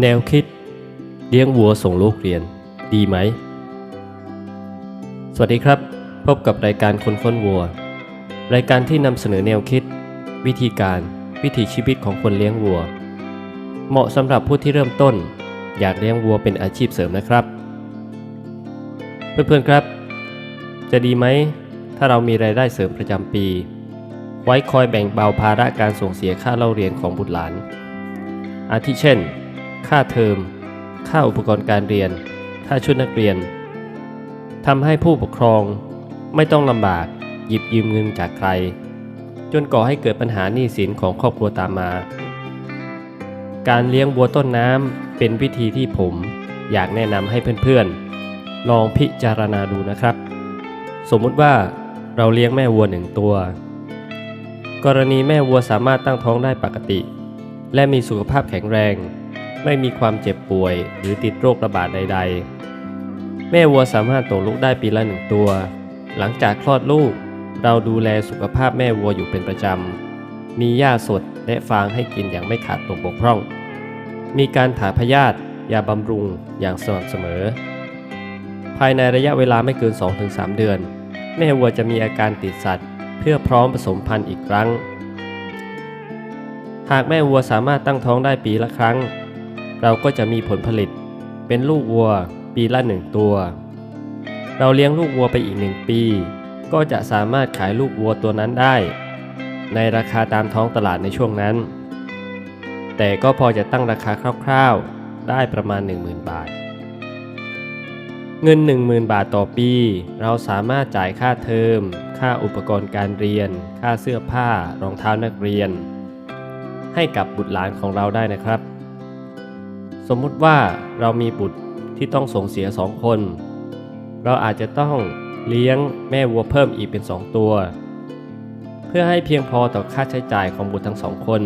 แนวคิด เลี้ยงวัวส่งลูกเรียน ดีไหม สวัสดีครับ พบกับรายการคนค้นวัว รายการที่นำเสนอแนวคิด วิธีการ วิถีชีวิตของคนเลี้ยงวัว เหมาะสำหรับผู้ที่เริ่มต้น อยากเลี้ยงวัวเป็นอาชีพเสริมนะครับ เพื่อนๆครับ จะดีไหม ถ้าเรามีรายได้เสริมประจำปี ไว้คอยแบ่งเบาภาระการส่งเสียค่าเล่าเรียนของบุตรหลาน อาทิเช่น ค่าเทอม ค่าอุปกรณ์การเรียน ค่าชุดนักเรียนทำให้ผู้ปกครองไม่ต้องลำบากหยิบยืมเงินจากใคร จนก่อให้เกิดปัญหาหนี้สินของครอบครัวตามมา การเลี้ยงวัวต้นน้ำเป็นวิธีที่ผมอยากแนะนำให้เพื่อนๆ ลองพิจารณาดูนะครับ สมมุติว่าเราเลี้ยงแม่วัวหนึ่งตัว กรณีแม่วัวสามารถตั้งท้องได้ปกติ และมีสุขภาพแข็งแรง ไม่มีความเจ็บป่วยหรือติดโรคระบาดใด ๆ แม่วัวสามารถตกลูกได้ปีละหนึ่งตัว หลังจากคลอดลูก เราดูแลสุขภาพแม่วัวอยู่เป็นประจำ มีหญ้าสดและฟางให้กินอย่างไม่ขาดตกบกพร่อง มีการถ่ายพยาธิยาบำรุงอย่างสม่ำเสมอ ภายในระยะเวลาไม่เกิน 2-3 เดือน แม่วัวจะมีอาการติดสัตว์ เพื่อพร้อมผสมพันธุ์อีกครั้ง หากแม่วัวสามารถตั้งท้องได้ปีละครั้ง เราก็จะมีผลผลิต เป็นลูกวัว ปีละหนึ่งตัว เราเลี้ยงลูกวัวไปอีกหนึ่งปี ก็จะสามารถขายลูกวัวตัวนั้นได้ ในราคาตามท้องตลาดในช่วงนั้น แต่ก็พอจะตั้งราคาคร่าวๆ ได้ประมาณ 10,000 บาท เงิน 10,000 บาทต่อปี เราสามารถจ่ายค่าเทอม ค่าอุปกรณ์การเรียน ค่าเสื้อผ้ารองเท้านักเรียน ให้กับบุตรหลานของเราได้นะครับ มมุติว่าเรามีบุตรที่ต้องส่งเสียสองคน เราอาจจะต้องเลี้ยงแม่วัวเพิ่มอีกเป็นสองตัว เพื่อให้เพียงพอต่อค่าใช้จ่ายของบุตรทั้งสองคน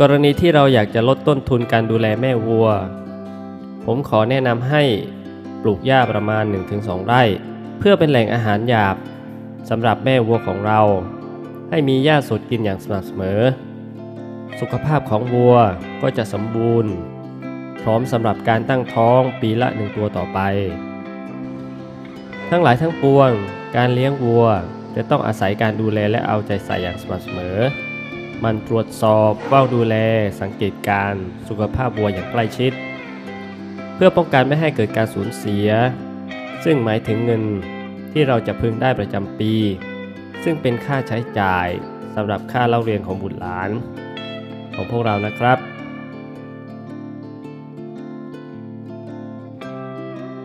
กรณีที่เราอยากจะลดต้นทุนการดูแลแม่วัว ผมขอแนะนำให้ปลูกหญ้าประมาณ 1-2 ไร่ เพื่อเป็นแหล่งอาหารหยาบสำหรับแม่วัวของเรา ให้มีหญ้าสดกินอย่างสม่ำเสมอ สุขภาพของวัวก็จะสมบูรณ์ พร้อมสำหรับการตั้งท้องปีละหนึ่งตัวต่อไป ทั้งหลายทั้งปวง การเลี้ยงวัวจะต้องอาศัยการดูแลและเอาใจใส่อย่างสม่ำเสมอ มันตรวจสอบเฝ้าดูแล สังเกตการสุขภาพวัวอย่างใกล้ชิด เพื่อป้องกันไม่ให้เกิดการสูญเสีย ซึ่งหมายถึงเงินที่เราจะพึงได้ประจำปี ซึ่งเป็นค่าใช้จ่ายสำหรับค่าเล่าเรียนของบุตรหลาน ของพวกเรานะครับ